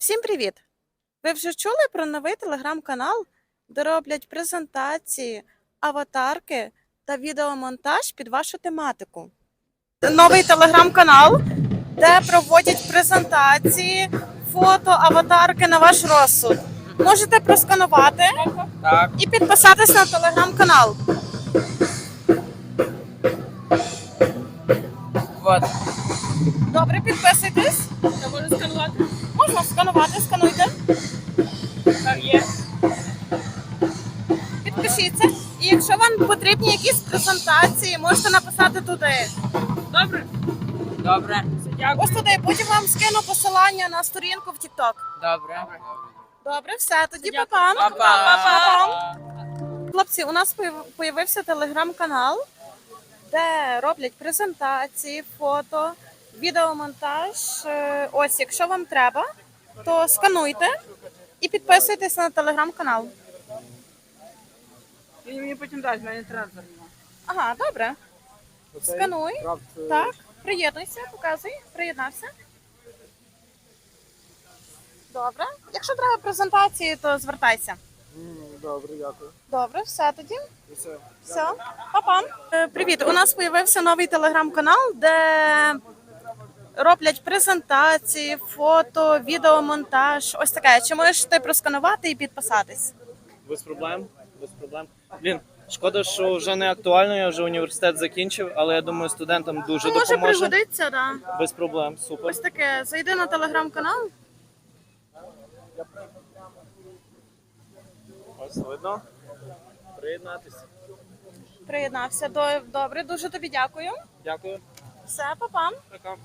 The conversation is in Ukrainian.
Всім привіт! Ви вже чули про новий телеграм-канал, де роблять презентації, аватарки та відеомонтаж під вашу тематику. Новий телеграм-канал, де проводять презентації, фото, аватарки на ваш розсуд. Можете просканувати Так, і підписатись на телеграм-канал. Добре, підписуйтесь. Я можу сканувати? Можна сканувати, скануйте. Так, є. Підпишіться. І якщо вам потрібні якісь презентації, можете написати туди. Добре. Добре. Дякую. Ось туди, потім вам скину посилання на сторінку в TikTok. Добре. Добре, все, тоді па-пам. Па-па. Хлопці, у нас появ- появився телеграм-канал, де роблять презентації, фото, відеомонтаж. Е, Ось, якщо вам треба, то скануйте і підписуйтесь на телеграм-канал. Він мені потім дасть, в мене трансфер. Ага, добре. Скануй. Так, приєднуйся, показуй, приєднався. Добре. Якщо треба презентації, то звертайся. Добре, дякую. Добре, все тоді. Все. Все, па-па. Е, Привіт. У нас з'явився новий телеграм-канал, де роблять презентації, фото, відеомонтаж. Ось таке. Чи можеш ти просканувати і підписатись? Без проблем. Без проблем. Блін, шкода, що вже не актуально, я вже університет закінчив, але я думаю, студентам дуже Ну, може допоможе. пригодиться, да. Без проблем, супер. Ось таке. Зайди на телеграм-канал. Ось видно. Приєднатися. Приєднався. До- Добре, дуже тобі дякую. Дякую. Все, па-па. Пока.